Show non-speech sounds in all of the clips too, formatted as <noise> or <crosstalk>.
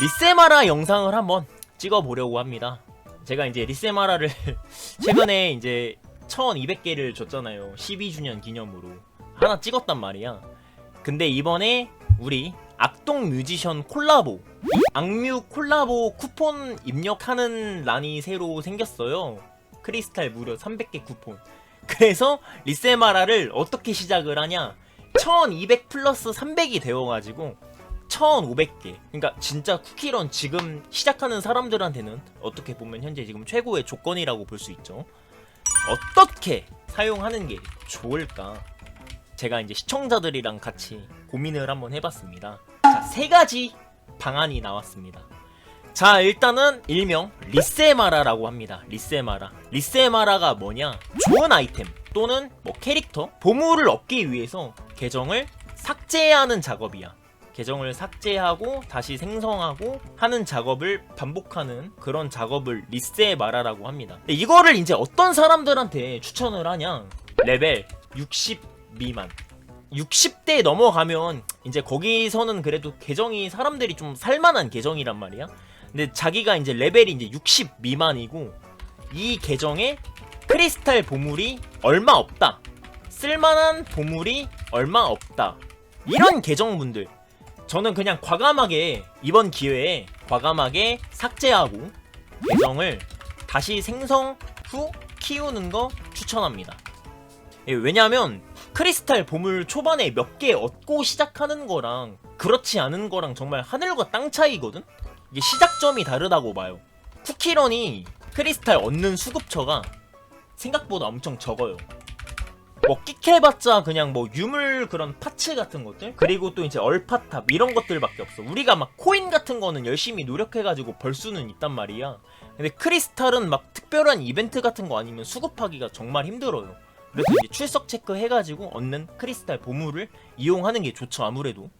리세마라 영상을 한번 찍어보려고 합니다. 제가 이제 리세마라를 <laughs> 최근에 이제 1200개를 줬잖아요. 12주년 기념으로. 하나 찍었단 말이야. 근데 이번에 우리 악동 뮤지션 콜라보 이 악뮤 콜라보 쿠폰 입력하는 란이 새로 생겼어요. 크리스탈 무려 300개 쿠폰. 그래서 리세마라를 어떻게 시작을 하냐? 1200 플러스 300이 되어가지고 1500개. 그러니까 진짜 쿠키런 지금 시작하는 사람들한테는 어떻게 보면 현재 지금 최고의 조건이라고 볼 수 있죠. 어떻게 사용하는 게 좋을까? 제가 이제 시청자들이랑 같이 고민을 한번 해봤습니다. 자, 세 가지 방안이 나왔습니다. 자, 일단은 일명 리세마라라고 합니다. 리세마라. 리세마라가 뭐냐? 좋은 아이템 또는 뭐 캐릭터, 보물을 얻기 위해서 계정을 삭제하는 작업이야. 계정을 삭제하고 다시 생성하고 하는 작업을 반복하는 그런 작업을 리세마라라고 합니다. 근데 이거를 이제 어떤 사람들한테 추천을 하냐? 레벨 60 미만. 60대 넘어가면 이제 거기서는 그래도 계정이 사람들이 좀 살만한 계정이란 말이야. 근데 자기가 이제 레벨이 이제 60 미만이고 이 계정에 크리스탈 보물이 얼마 없다. 쓸만한 보물이 얼마 없다. 이런 계정분들 저는 그냥 과감하게 이번 기회에 과감하게 삭제하고 계정을 다시 생성 후 키우는 거 추천합니다. 예, 왜냐하면 크리스탈 보물 초반에 몇 개 얻고 시작하는 거랑 그렇지 않은 거랑 정말 하늘과 땅 차이거든? 이게 시작점이 다르다고 봐요. 쿠키런이 크리스탈 얻는 수급처가 생각보다 엄청 적어요. 뭐 끽해봤자 그냥 뭐 유물 그런 파츠 같은 것들? 그리고 또 이제 얼파탑 이런 것들밖에 없어. 우리가 막 코인 같은 거는 열심히 노력해가지고 벌 수는 있단 말이야. 근데 크리스탈은 막 특별한 이벤트 같은 거 아니면 수급하기가 정말 힘들어요. 그래서 이제 출석 체크 해가지고 얻는 크리스탈 보물을 이용하는 게 좋죠 아무래도.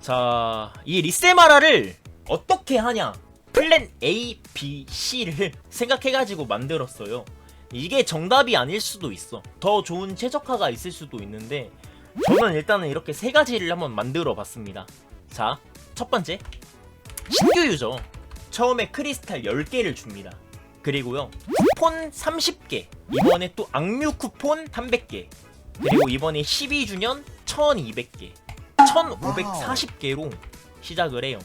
자 이 리세마라를 어떻게 하냐? 플랜 A, B, C를 <laughs> 생각해가지고 만들었어요 이게 정답이 아닐 수도 있어. 더 좋은 최적화가 있을 수도 있는데 저는 일단은 이렇게 세 가지를 한번 만들어 봤습니다. 자, 첫 번째. 신규 유저. 처음에 크리스탈 10개를 줍니다. 그리고요. 쿠폰 30개. 이번에 또 악뮤 쿠폰 300개. 그리고 이번에 12주년 1200개. 1540개로 시작을 해요.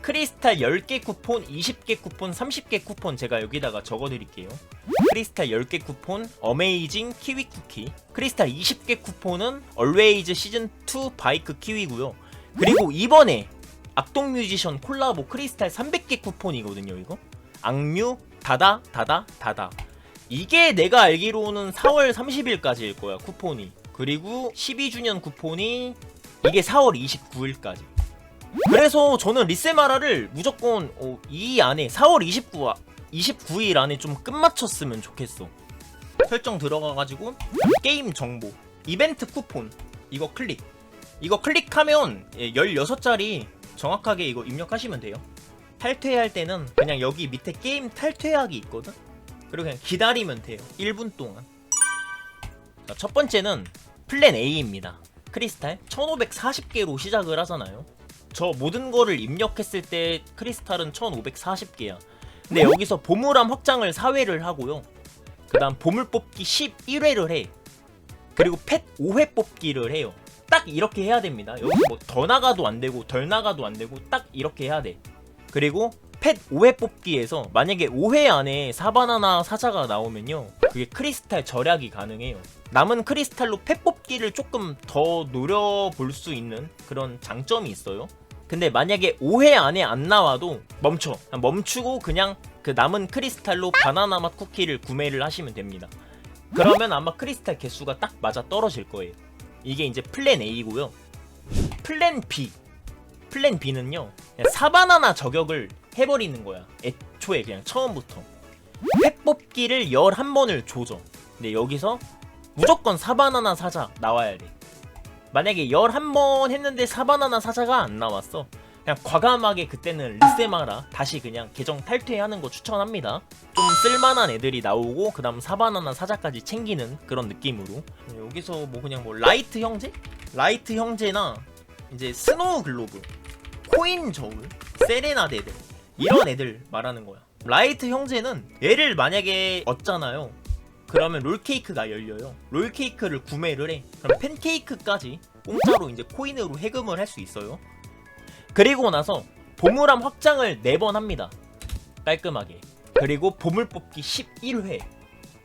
크리스탈 10개 쿠폰, 20개 쿠폰, 30개 쿠폰 제가 여기다가 적어 드릴게요. 크리스탈 10개 쿠폰, 어메이징 키위 쿠키. 크리스탈 20개 쿠폰은 얼웨이즈 시즌2 바이크 키위고요. 그리고 이번에 악동 뮤지션 콜라보 크리스탈 300개 쿠폰이거든요, 이거. 악뮤, 다다, 다다, 다다. 이게 내가 알기로는 4월 30일까지일 거야, 쿠폰이. 그리고 12주년 쿠폰이 이게 4월 29일까지. 그래서 저는 리세마라를 무조건 어, 이 안에 4월 29, 29일 안에 좀 끝마쳤으면 좋겠어. 설정 들어가가지고 게임 정보, 이벤트 쿠폰 이거 클릭. 이거 클릭하면 예, 16자리 정확하게 이거 입력하시면 돼요. 탈퇴할 때는 그냥 여기 밑에 게임 탈퇴하기 있거든? 그리고 그냥 기다리면 돼요. 1분 동안. 자, 첫 번째는 플랜 A입니다. 크리스탈 1540개로 시작을 하잖아요. 저 모든 거를 입력했을 때 크리스탈은 1540개야. 근데 여기서 보물함 확장을 4회를 하고요. 그 다음 보물 뽑기 11회를 해. 그리고 펫 5회 뽑기를 해요. 딱 이렇게 해야 됩니다. 여기서 뭐더 나가도 안 되고 덜 나가도 안 되고 딱 이렇게 해야 돼. 그리고 펫 5회 뽑기에서 만약에 5회 안에 사바나나 사자가 나오면요. 그게 크리스탈 절약이 가능해요. 남은 크리스탈로 펫 뽑기를 조금 더 노려볼 수 있는 그런 장점이 있어요. 근데 만약에 5회 안에 안 나와도 멈춰. 멈추고 그냥 그 남은 크리스탈로 바나나 맛 쿠키를 구매를 하시면 됩니다. 그러면 아마 크리스탈 개수가 딱 맞아 떨어질 거예요. 이게 이제 플랜 A고요. 플랜 B. 플랜 B는요. 사바나나 저격을 해버리는 거야. 애초에 그냥 처음부터. 펫 뽑기를 11번을 조져. 근데 여기서 무조건 사바나나 사자 나와야 돼. 만약에 11번 했는데 사바나나 사자가 안 나왔어. 그냥 과감하게 그때는 리세마라 다시 그냥 계정 탈퇴하는 거 추천합니다. 좀 쓸만한 애들이 나오고 그다음 사바나나 사자까지 챙기는 그런 느낌으로. 여기서 뭐 그냥 뭐 라이트 형제? 라이트 형제나 이제 스노우 글로브, 코인 저울, 세레나데 애들 이런 애들 말하는 거야. 라이트 형제는 얘를 만약에 얻잖아요. 그러면 롤케이크가 열려요. 롤케이크를 구매를 해. 그럼 팬케이크까지 공짜로 이제 코인으로 해금을 할 수 있어요 그리고 나서 보물함 확장을 4번 합니다. 깔끔하게. 그리고 보물 뽑기 11회.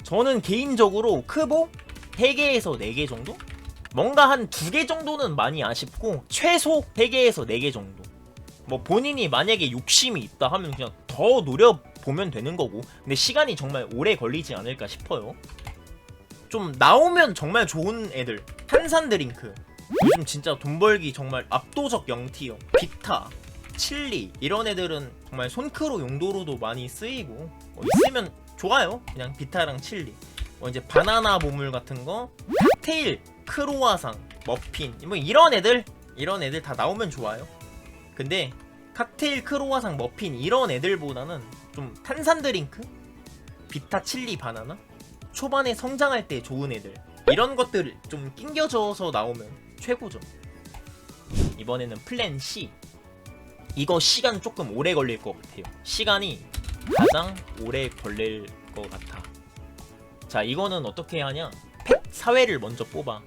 저는 개인적으로 크보 3개에서 4개 정도? 뭔가 한 2개 정도는 많이 아쉽고 최소 3개에서 4개 정도. 뭐 본인이 만약에 욕심이 있다 하면 그냥 더 노려보면 되는 거고. 근데 시간이 정말 오래 걸리지 않을까 싶어요. 좀 나오면 정말 좋은 애들. 탄산 드링크 요즘 진짜 돈 벌기 정말 압도적 0티어 비타 칠리 이런 애들은 정말 손크로 용도로도 많이 쓰이고 뭐 있으면 좋아요. 그냥 비타랑 칠리. 뭐 이제 바나나 보물 같은 거 칵테일 크로와상 머핀 뭐 이런 애들 이런 애들 다 나오면 좋아요. 근데 칵테일 크로와상 머핀 이런 애들보다는 좀 탄산 드링크? 비타 칠리 바나나? 초반에 성장할 때 좋은 애들. 이런 것들 좀 낑겨져서 나오면 최고죠. 이번에는 플랜 C. 이거 시간 조금 오래 걸릴 것 같아요. 시간이 가장 오래 걸릴 것 같아. 자 이거는 어떻게 하냐? 펫 사회를 먼저 뽑아.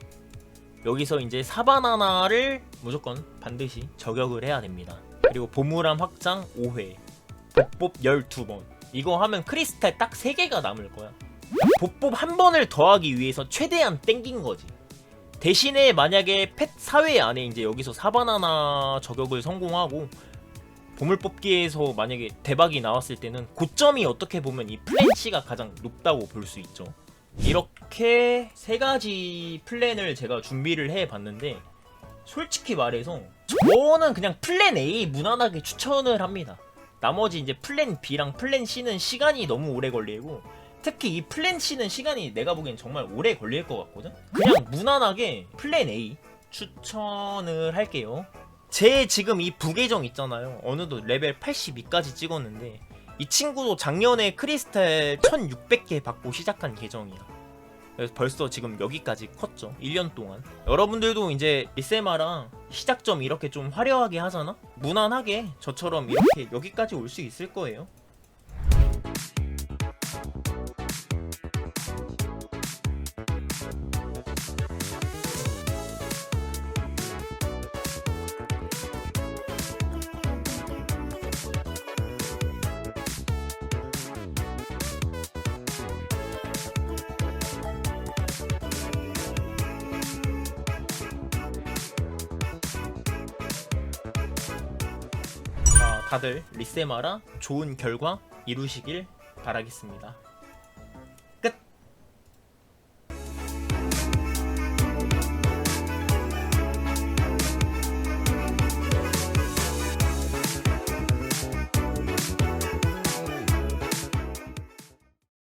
여기서 이제 사바나나를 무조건 반드시 저격을 해야 됩니다. 그리고 보물함 확장 5회 복법 12번. 이거 하면 크리스탈 딱 3개가 남을 거야. 복법 한 번을 더하기 위해서 최대한 땡긴 거지 대신에 만약에 펫 사회 안에 이제 여기서 사바나나 저격을 성공하고 보물 뽑기에서 만약에 대박이 나왔을 때는 고점이 어떻게 보면 이 플랜치가 가장 높다고 볼 수 있죠. 이렇게 세 가지 플랜을 제가 준비를 해 봤는데 솔직히 말해서 저는 그냥 플랜 A 무난하게 추천을 합니다. 나머지 이제 플랜 B랑 플랜 C는 시간이 너무 오래 걸리고 특히 이 플랜 C는 시간이 내가 보기엔 정말 오래 걸릴 것 같거든. 그냥 무난하게 플랜 A 추천을 할게요. 제 지금 이 부계정 있잖아요. 어느덧 레벨 82까지 찍었는데 이 친구도 작년에 크리스탈 1600개 받고 시작한 계정이야. 그래서 벌써 지금 여기까지 컸죠. 1년 동안. 여러분들도 이제 리세마랑 시작점 이렇게 좀 화려하게 하잖아? 무난하게 저처럼 이렇게 여기까지 올 수 있을 거예요. 다들 리세마라 좋은 결과 이루시길 바라겠습니다.